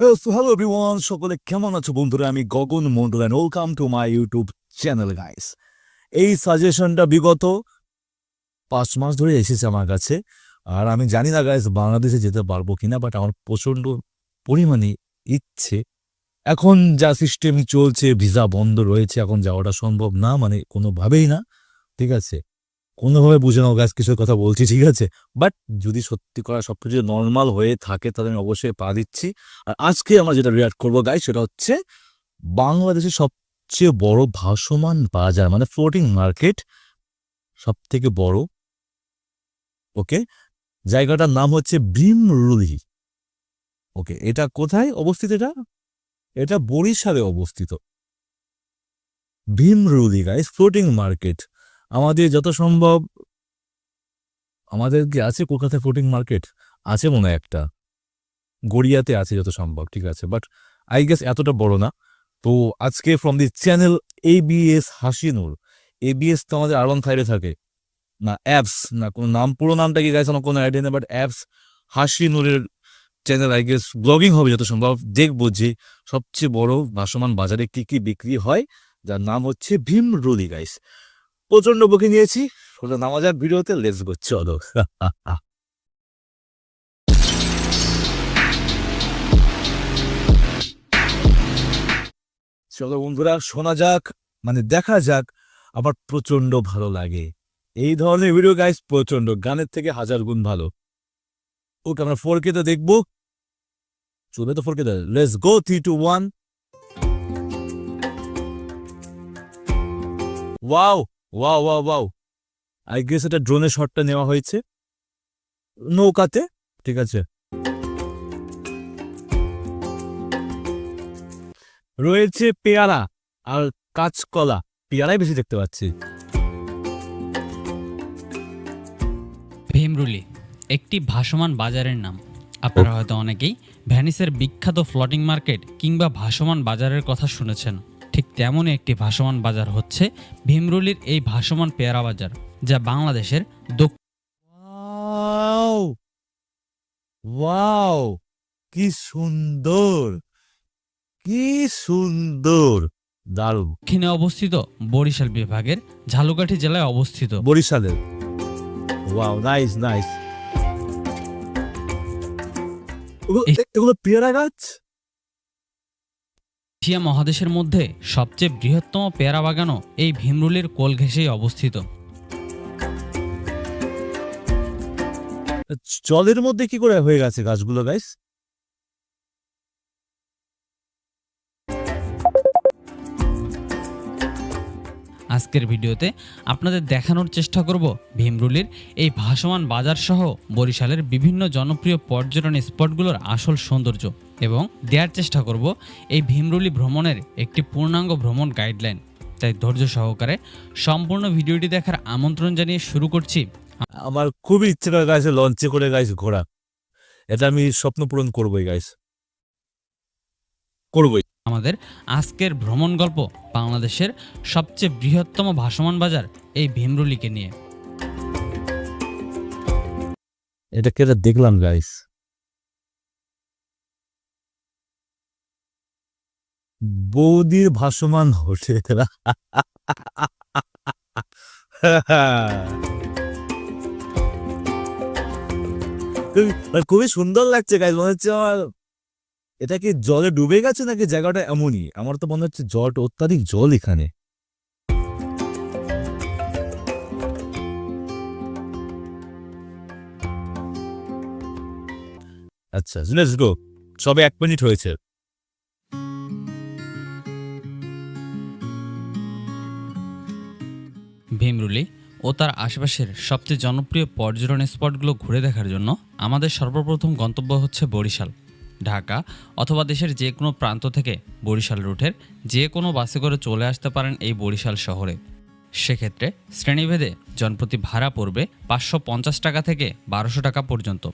Hello everyone সকলে কেমন আছো বন্ধুরা? আমি Gagan Mandal and welcome to my YouTube channel guys এই সাজেশনটা বিগত পাঁচ মাস ধরে এসেছে আমার কাছে। আর আমি জানি না গাইস বাংলাদেশে যেতে পারব কিনা বাট আমার প্রচণ্ড পরিমাণে ইচ্ছে। এখন যা সিস্টেম চলছে ভিসা বন্ধ রয়েছে, এখন যাওয়াটা সম্ভব না মানে কোনোভাবেই না, ঠিক আছে? কোনোভাবে বুঝে নাও গাছ কিছুর কথা বলছি, ঠিক আছে? বাট যদি সত্যি করা সব কিছু নর্মাল হয়ে থাকে তাহলে আমি অবশ্যই পা দিচ্ছি। আর আজকে আমরা যেটা রিয়াক্ট করব গাই সেটা হচ্ছে বাংলাদেশের সবচেয়ে বড় ভাসমান বাজার মানে ফ্লোটিং মার্কেট সব থেকে বড় ওকে জায়গাটার নাম হচ্ছে ভীমরুলি ওকে এটা কোথায় অবস্থিত এটা? এটা বরিশালে অবস্থিত। ভীমরুলি গাইস ফ্লোটিং মার্কেট আমাদের যত সম্ভব আমাদের কি আছে কলকাতায় ফ্লোটিং মার্কেট আছে মনে হয় একটা। গড়িয়াতে আছে যত সম্ভব, ঠিক আছে? বাট আই গেস এতটা বড় না। তো আজকে from the channel ABS Hasinur ABS তো আমাদের আরবান সাইডে থাকে। না অ্যাপস না কোনো নাম, পুরো নামটা কি আমার কোনো আইডিয়া নেই বাট অ্যাপস হাসিনুরের চ্যানেল আই গেস ব্লগিং হবে যত সম্ভব। দেখব যে সবচেয়ে বড় ভাসমান বাজারে কি কি বিক্রি হয়, যার নাম হচ্ছে ভীম রুলি গাইস প্রচণ্ড বুকে নিয়েছি। সোজা নামা ভিডিওতে লেস গো চলো। চলো বন্ধুরা, শোনা যাক মানে দেখা যাক আমার প্রচণ্ড ভালো লাগে। এই ধরনের ভিডিও গাইস প্রচণ্ড গানের থেকে হাজার গুণ ভালো। ওকে আমরা ফোর কে তো দেখব। চলবে তো four K let's go three two one wow wow wow wow. I guess এটা ড্রোনের শটটা নেওয়া হয়েছে। নৌকাতে। ঠিক আছে। রয়েছে পেয়ারা আর কাঁচকলা। পেয়ারাই বেশি দেখতে পাচ্ছি। ভীমরুলি, একটি ভাসমান বাজারের নাম। আপনারা হয়তো অনেকেই ভ্যানিসের বিখ্যাত ফ্লটিং মার্কেট কিংবা ভাসমান বাজারের কথা শুনেছেন। ঠিক তেমনই একটি ভাসমান বাজার হচ্ছে ভীমরুলির এই ভাসমান পেয়ারা বাজার যা বাংলাদেশের ওয়াও! কি সুন্দর! কি সুন্দর! দারুণ। দক্ষিণে অবস্থিত বরিশাল বিভাগের ঝালুকাঠি জেলায় অবস্থিত। বরিশালের। ওয়াও নাইস নাইস এগুলো পেয়ারা গাছ? এশিয়া মহাদেশের মধ্যে সবচেয়ে বৃহত্তম পেয়ারা বাগানও এই ভীমরুলির কোল ঘেঁষেই অবস্থিত। জলের মধ্যে কি করে হয়ে গেছে গাছগুলো গাইস আজকের ভিডিওতে আপনাদের দেখানোর চেষ্টা করব ভীমরুলির এই ভাসমান বাজার সহ বরিশালের বিভিন্ন জনপ্রিয় পর্যটন স্পটগুলোর আসল সৌন্দর্য এবং দেওয়ার চেষ্টা করব এই ভীমরুলি ভ্রমণের একটি পূর্ণাঙ্গ ভ্রমণ গাইডলাইন। তাই ধৈর্য সহকারে সম্পূর্ণ ভিডিওটি দেখার আমন্ত্রণ জানিয়ে শুরু করছি। আমার খুবই ইচ্ছে করে গাইছে লঞ্চে করে গাইছে ঘোরা। এটা আমি স্বপ্ন পূরণ করবোই গাইস করবোই। আমাদের আজকের ভ্রমণ গল্প বাংলাদেশের সবচেয়ে বৃহত্তম ভাসমান বাজার এই ভীমরুলিকে নিয়ে। এটা কেটে দেখলাম গাইস বৌদির ভাসমান হোটেল। খুবই সুন্দর লাগছে গাইস মনে হচ্ছে আমার এটা কি জলে ডুবে গেছে নাকি জায়গাটা এমনই? আমার তো মনে হচ্ছে জলটা অত্যাধিক জল এখানে। আচ্ছা লেটস গো, সবে এক মিনিট হয়েছে। ভীমরুলি ও তার আশেপাশের সবচেয়ে জনপ্রিয় পর্যটন স্পটগুলো ঘুরে দেখার জন্য আমাদের সর্বপ্রথম গন্তব্য হচ্ছে বরিশাল। ঢাকা অথবা দেশের যে কোনো প্রান্ত থেকে বরিশাল রুটের যে কোনো বাসে করে চলে আসতে পারেন এই বরিশাল শহরে। সেক্ষেত্রে শ্রেণীভেদে জনপ্রতি ভাড়া পড়বে পাঁচশো পঞ্চাশ টাকা থেকে বারোশো টাকা পর্যন্ত।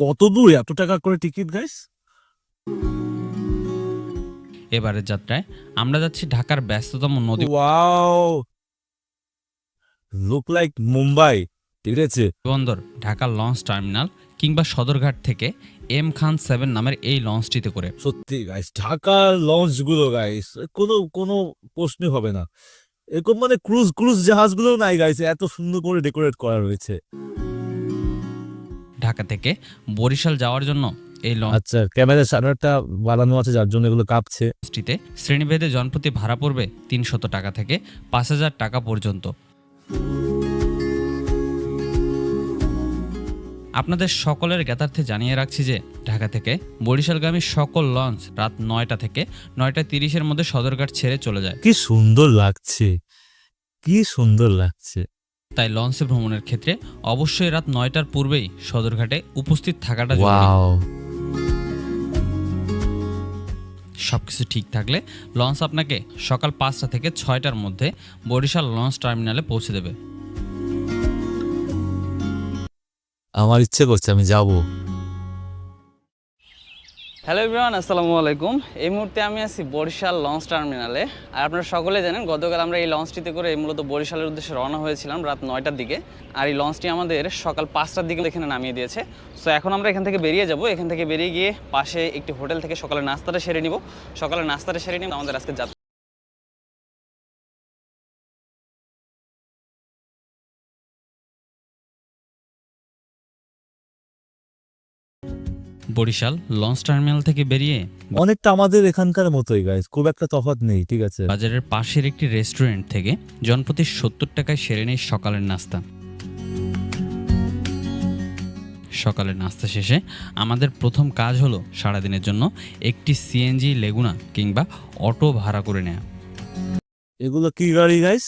কত দূর এত টাকা করে টিকিট গাইস এবারের যাত্রায় আমরা যাচ্ছি ঢাকার ব্যস্ততম নদী ওয়াও লুক লাইক মুম্বাই ঠিক আছে? বন্দর ঢাকা লঞ্চ টার্মিনাল কিংবা সদরঘাট থেকে এম খান সেভেন নামের এই লঞ্চটিতে করে। সত্যি গাইস ঢাকার লঞ্চগুলো গাইস কোনো কোনো প্রশ্নই হবে না। এরকম মানে ক্রুজ ক্রুজ জাহাজগুলো নাই গাইস এত সুন্দর করে ডেকোরেট করা রয়েছে। ঢাকা থেকে বরিশাল যাওয়ার জন্য এই লঞ্চ আচ্ছা ক্যামেরার সামনেটা বানানো আছে যার জন্য এগুলো কাঁপছে। লঞ্চটিতে শ্রেণীভেদে জনপ্রতি ভাড়া পড়বে তিনশত টাকা থেকে পাঁচ হাজার টাকা পর্যন্ত। আপনাদের সকলের জ্ঞাতার্থে জানিয়ে রাখছি যে ঢাকা থেকে বরিশালগামী সকল লঞ্চ রাত নয়টা থেকে নয়টা তিরিশের মধ্যে সদরঘাট ছেড়ে চলে যায়। কি সুন্দর লাগছে কি সুন্দর লাগছে। তাই লঞ্চে ভ্রমণের ক্ষেত্রে অবশ্যই রাত নয়টার পূর্বেই সদরঘাটে উপস্থিত থাকাটা জরুরি। ওয়াও। সবকিছু ঠিক থাকলে লঞ্চ আপনাকে সকাল পাঁচটা থেকে ছয়টার মধ্যে বরিশাল লঞ্চ টার্মিনালে পৌঁছে দেবে। আমার ইচ্ছে করছে, আমি যাব। হ্যালো এভরিওয়ান আসসালামু আলাইকুম। এই মুহূর্তে আমি আছি বরিশাল লঞ্চ টার্মিনালে। আর আপনারা সকলে জানেন, গতকাল আমরা এই লঞ্চটিতে করে মূলত বরিশালের উদ্দেশ্যে রওনা হয়েছিলাম রাত নয়টার দিকে। আর এই লঞ্চটি আমাদের সকাল পাঁচটার দিকে এখানে নামিয়ে দিয়েছে। সো এখন আমরা এখান থেকে বেরিয়ে যাব। এখান থেকে বেরিয়ে গিয়ে পাশে একটি হোটেল থেকে সকালে নাস্তাটা সেরে নিব। সকালে নাস্তাটা সেরে নিব আমাদের আজকে যাত্রা বরিশাল লঞ্চ টার্মিনাল থেকে বেরিয়ে অনেকটা আমাদের এখানকার মতোই গাইস খুব একটা তফাৎ নেই ঠিক আছে? বাজারের পাশের একটি রেস্টুরেন্ট থেকে জনপ্রতি সত্তর টাকায় সেরে নেই সকালের নাস্তা। সকালের নাস্তা শেষে আমাদের প্রথম কাজ হলো সারাদিনের জন্য একটি সিএনজি লেগুনা কিংবা অটো ভাড়া করে নেওয়া এগুলো কি গাড়ি গাইস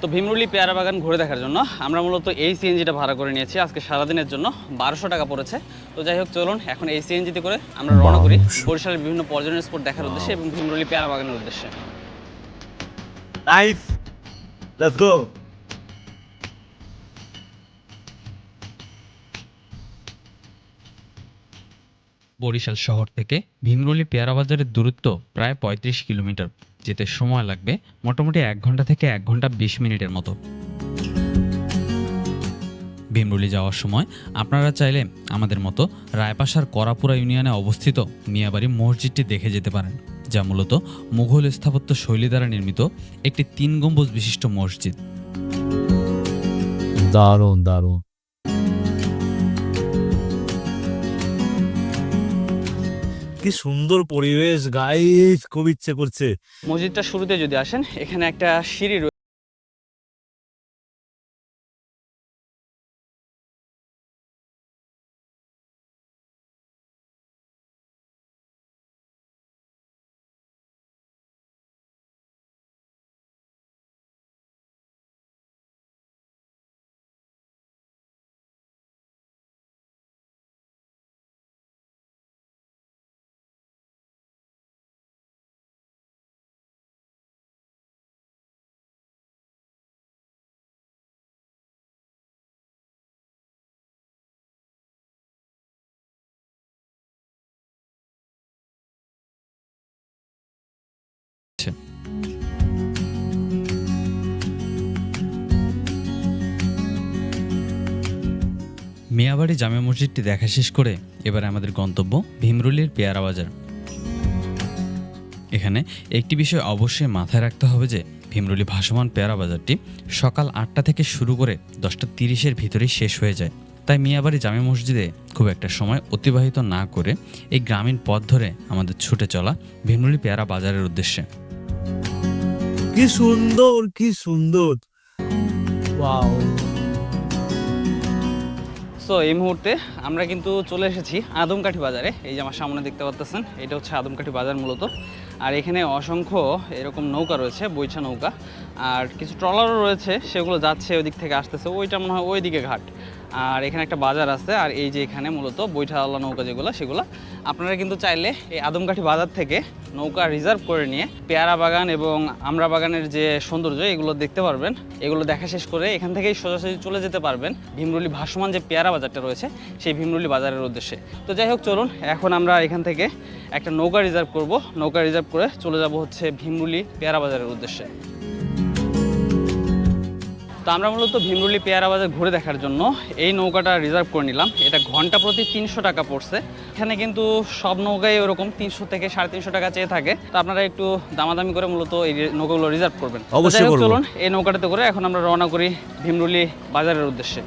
তো ভীমরুলি পেয়ারা বাগান ঘুরে দেখার জন্য আমরা মূলত এই সিএনজিটা ভাড়া করে নিয়েছি। আজকে সারাদিনের জন্য বারোশো টাকা পড়েছে। তো যাই হোক চলুন এখন এই সিএনজিতে করে আমরা রওনা করি বরিশালের বিভিন্ন পর্যটন স্পট দেখার উদ্দেশ্যে এবং ভীমরুলি পেয়ারা বাগানের উদ্দেশ্যে। নাইস লেটস গো বরিশাল শহর থেকে ভীমরুলি পেয়ারা বাজারের দূরত্ব প্রায় পঁয়ত্রিশ কিলোমিটার। যেতে সময় লাগবে, মোটামুটি এক ঘণ্টা থেকে এক ঘণ্টা বিশ মিনিটের মতো। ভীমরুলি যাওয়ার সময় আপনারা চাইলে আমাদের মতো রায়পাশার করাপুরা ইউনিয়নে অবস্থিত মিয়াবাড়ি মসজিদটি দেখে যেতে পারেন, যা মূলত মুঘল স্থাপত্য শৈলী দ্বারা নির্মিত একটি তিন গম্বুজ বিশিষ্ট মসজিদ। দারুণ দারুণ। কি সুন্দর পরিবেশ গাইস খুব ইচ্ছে করছে। মসজিদটা শুরুতে যদি আসেন এখানে একটা সিঁড়ি মিয়াবাড়ি জামে মসজিদটি দেখা শেষ করে এবারে আমাদের গন্তব্য ভীমরুলির পেয়ারা বাজার। এখানে একটি বিষয় অবশ্যই মাথায় রাখতে হবে যে, ভীমরুলি ভাসমান পেয়ারা বাজারটি সকাল আটটা থেকে শুরু করে দশটা তিরিশের ভিতরেই শেষ হয়ে যায়। তাই মিয়াবাড়ি জামে মসজিদে খুব একটা সময় অতিবাহিত না করে এই গ্রামীণ পথ ধরে আমাদের ছুটে চলা ভীমরুলি পেয়ারা বাজারের উদ্দেশ্যে। কি সুন্দর কি সুন্দর। ওয়াও। সো এই মুহূর্তে আমরা কিন্তু চলে এসেছি আদমকাঠি বাজারে। এই যে আমার সামনে দেখতে পাচ্ছেন এটা হচ্ছে আদমকাঠি বাজার মূলত। আর এখানে অসংখ্য এরকম নৌকা রয়েছে, বৈছা নৌকা। আর কিছু ট্রলারও রয়েছে, সেগুলো যাচ্ছে ওই দিক থেকে আসতেছে। ওইটা মনে হয় ওই দিকে ঘাট। আর এখানে একটা বাজার আছে, আর এই যে এখানে মূলত বৈঠাওয়ালা নৌকা যেগুলো, সেগুলো আপনারা কিন্তু চাইলে এই আদমকাঠি বাজার থেকে নৌকা রিজার্ভ করে নিয়ে পেয়ারা বাগান এবং আমরা বাগানের যে সৌন্দর্য, এগুলো দেখতে পারবেন। এগুলো দেখা শেষ করে এখান থেকেই সোজাসুজি চলে যেতে পারবেন ভীমরুলি ভাসমান যে পেয়ারা বাজারটা রয়েছে, সেই ভীমরুলি বাজারের উদ্দেশ্যে। তো যাই হোক, চলুন, এখন আমরা এখান থেকে একটা নৌকা রিজার্ভ করব। নৌকা রিজার্ভ করে চলে যাব হচ্ছে ভীমরুলি পেয়ারা বাজারের উদ্দেশ্যে। তো আমরা মূলত ভীমরুলি পেয়ারা বাজার ঘুরে দেখার জন্য এই নৌকাটা রিজার্ভ করে নিলাম। এটা ঘণ্টা প্রতি তিনশো টাকা পড়ছে। এখানে কিন্তু সব নৌকাই ওরকম তিনশো থেকে সাড়ে তিনশো টাকা চেয়ে থাকে। তো আপনারা একটু দামাদামি করে মূলত এই নৌকাগুলো রিজার্ভ করবেন। অবশ্যই যাই চলুন এই নৌকাটাতে করে এখন আমরা রওনা করি ভীমরুলি বাজারের উদ্দেশ্যে।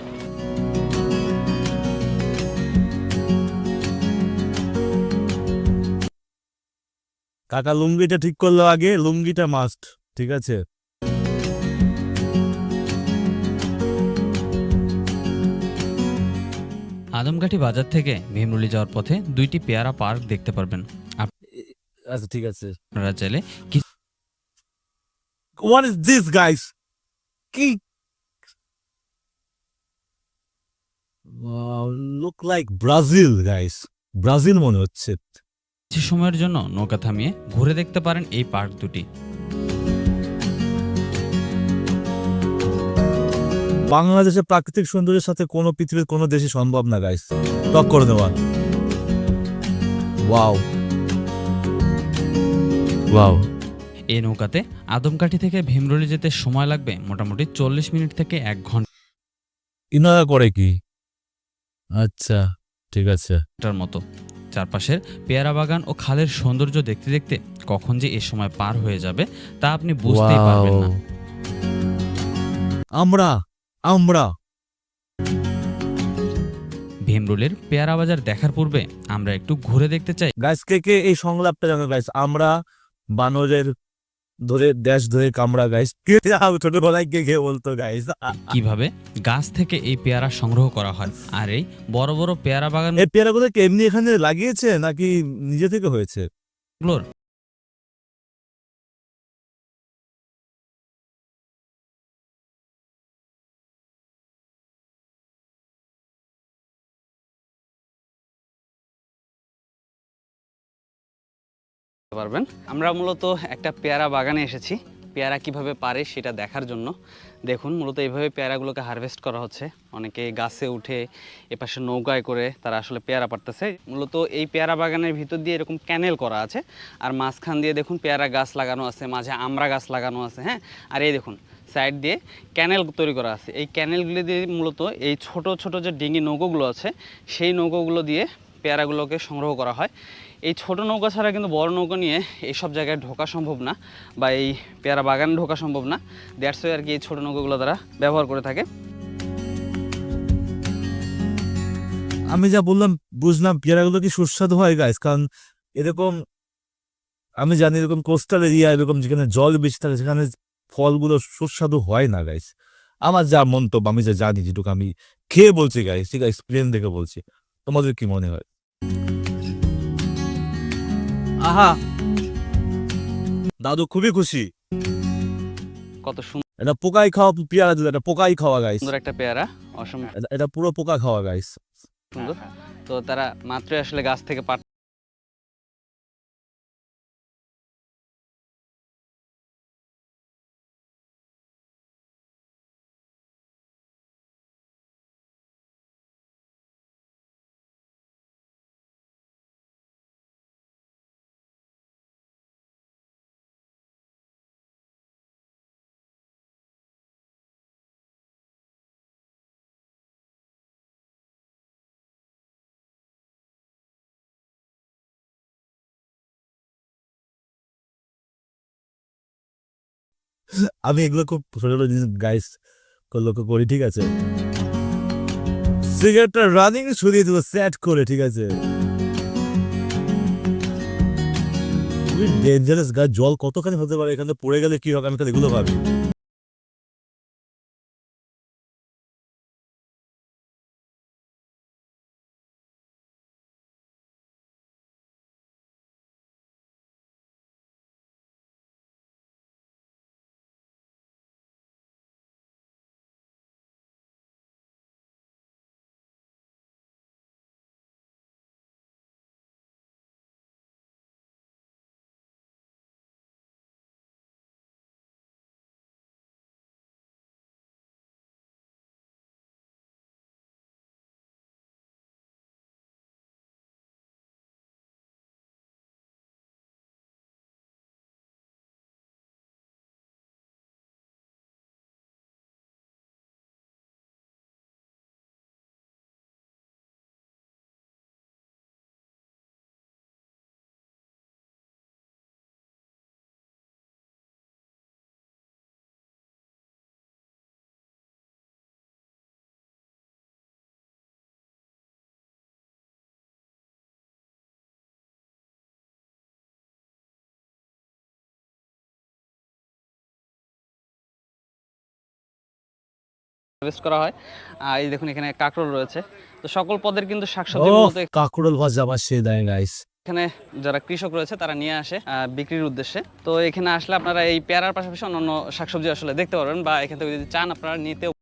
কাকা লুঙ্গিটা ঠিক করল আগে লুঙ্গিটা মাস্ট ঠিক আছে? আদমকাঠি বাজার থেকে ভীমরুলি যাওয়ার পথে দুইটি পেয়ারা পার্ক দেখতে পারবেন। আচ্ছা ঠিক আছে। আপনারা চাইলে হোয়াট ইজ দিস গাইস কি look like Brazil guys Brazil মনে হচ্ছে। কিছু সময়ের জন্য নৌকা থামিয়ে ঘুরে দেখতে পারেন এই পার্ক দুটি। বাংলাদেশের প্রাকৃতিক সৌন্দর্যের সাথে কোনো পৃথিবীর কোনো দেশে সম্ভব না গাইস টক করে দেওয়া। ওয়াও ওয়াও এই নৌকাতে আদমকাঠি থেকে ভীমরুলি যেতে সময় লাগবে মোটামুটি চল্লিশ মিনিট থেকে এক ঘণ্টা। ইনারা করে কি? আচ্ছা ঠিক আছে। ঘণ্টার মতো। চারপাশের পেয়ারা বাগান ও খালের সৌন্দর্য দেখতে দেখতে কখন যে এ সময় পার হয়ে যাবে তা আপনি বুঝতেই পারবেন না। আমরা আমরা। ভীমরুলের পেয়ারা বাজার দেখার পূর্বে আমরা একটু ঘুরে দেখতে চাই। গাইস কে কে এই সংলাপটা জানো গাইস আমরা বানরের ধরে দেশ ধরে কামড়া গাইস কে ছোটবেলায় কে কে বলতো গাইস কীভাবে গাছ থেকে এই পেয়ারা সংগ্রহ করা হয় আর এই বড় বড় পেয়ারা বাগান এই পেয়ারাগুলো কি এমনি এখানে লাগিয়েছে নাকি নিজে থেকে হয়েছে? পারবেন। আমরা মূলত একটা পেয়ারা বাগানে এসেছি। পেয়ারা কীভাবে পারে সেটা দেখার জন্য। দেখুন, মূলত এইভাবে পেয়ারাগুলোকে হারভেস্ট করা হচ্ছে। অনেকে গাছে উঠে এপাশে নৌকায় করে তারা আসলে পেয়ারা পারতেছে মূলত এই পেয়ারা বাগানের ভিতর দিয়ে এরকম ক্যানেল করা আছে। আর মাঝখান দিয়ে দেখুন পেয়ারা গাছ লাগানো আছে, মাঝে আমড়া গাছ লাগানো আছে হ্যাঁ? আর এই দেখুন সাইড দিয়ে ক্যানেল তৈরি করা আছে। এই ক্যানেলগুলি দিয়ে মূলত এই ছোট ছোট যে ডিঙি নৌকোগুলো আছে, সেই নৌকোগুলো দিয়ে পেয়ারাগুলোকে সংগ্রহ করা হয়। এই ছোট নৌকা ছাড়া কিন্তু বড় নৌকা নিয়ে এইসব জায়গায় ঢোকা সম্ভব না বা এই পেয়ারা বাগানে ঢোকা সম্ভব না। দ্যাটস আর কি এই ছোট নৌকাগুলো তারা ব্যবহার করে থাকে। আমি যা বললাম, বুঝলাম, পেয়ারাগুলো কি সুস্বাদু হয় গাইস কারণ এরকম, আমি জানি এরকম কোস্টাল এরিয়া এরকম যেখানে জল বেশি থাকে, সেখানে ফলগুলো সুস্বাদু হয় না গাইস আমার যা মন্তব্য, আমি যা জানি, যেটুকু আমি খেয়ে বলছি গাইস ঠিক এক্সপিরিয়েন্স দেখে বলছি। তোমাদের কি মনে হয়? আহা। দাদু খুবই খুশি। কত সুন্দর এটা পোকাই খাওয়া পেয়ারা দিল এটা পোকাই খাওয়া গাইস সুন্দর একটা পেয়ারা অসম এটা- পুরো পোকা খাওয়া গাইস সুন্দর। তো তারা মাত্রই আসলে গাছ থেকে পাট আমি এগুলো খুব ছোট ছোট জিনিস গাইস লক্ষ্য করি, ঠিক আছে? সিগারেটটা রানিং শুধিয়ে দেবো স্যাট করে, ঠিক আছে? ডেঞ্জারাস গাছ জল কতখানি হতে পারে, এখানে পড়ে গেলে কি হবে, আমি তাহলে এগুলো ভাবি। হারভেস্ট করা হয়। আর এই দেখুন এখানে কাঁকরোল রয়েছে। তো সকল পদের কিন্তু শাকসবজি মূলত কাকুরল ভাজা বাসিয়ে দেয় গাইস এখানে যারা কৃষক রয়েছে তারা নিয়ে আসে আহ, বিক্রির উদ্দেশ্যে। তো এখানে আসলে আপনারা এই পেয়ারার পাশাপাশি অন্য শাকসবজি আসলে দেখতে পারবেন বা এখান থেকে যদি চান আপনারা নিতেও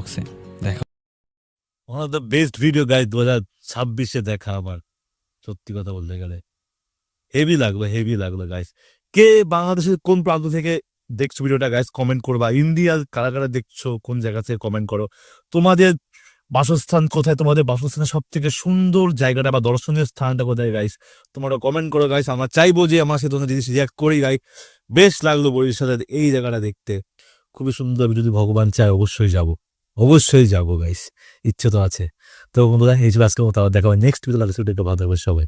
বক্সে দেখা one of the best video guys দু হাজার ছাব্বিশে দেখা আমার, সত্যি কথা বলতে গেলে। হেভি লাগল হেভি লাগল গাইস কে বাংলাদেশের কোন প্রান্ত থেকে দেখছ ভিডিওটা গাইস কমেন্ট করবা। ইন্ডিয়ার কারা কারা দেখছ, কোন জায়গা থেকে কমেন্ট করো? তোমাদের বাসস্থান কোথায়? তোমাদের বাসস্থানের সব থেকে সুন্দর জায়গাটা বা দর্শনীয় স্থানটা কোথায় গাইস তোমরা কমেন্ট করো গাইস আমরা চাইব যে আমার সাথে জিনিস রিয়াক্ট করি গাই বেশ লাগল বরিশালের এই জায়গাটা দেখতে। খুবই সুন্দর যদি ভগবান চায়, অবশ্যই যাব। অবশ্যই যাব গাইস ইচ্ছে তো আছে। তো বন্ধুরা, এই ছিল আজকে মতো। দেখা হবে নেক্সট ভিডিও ভালো থাকবে সবাই।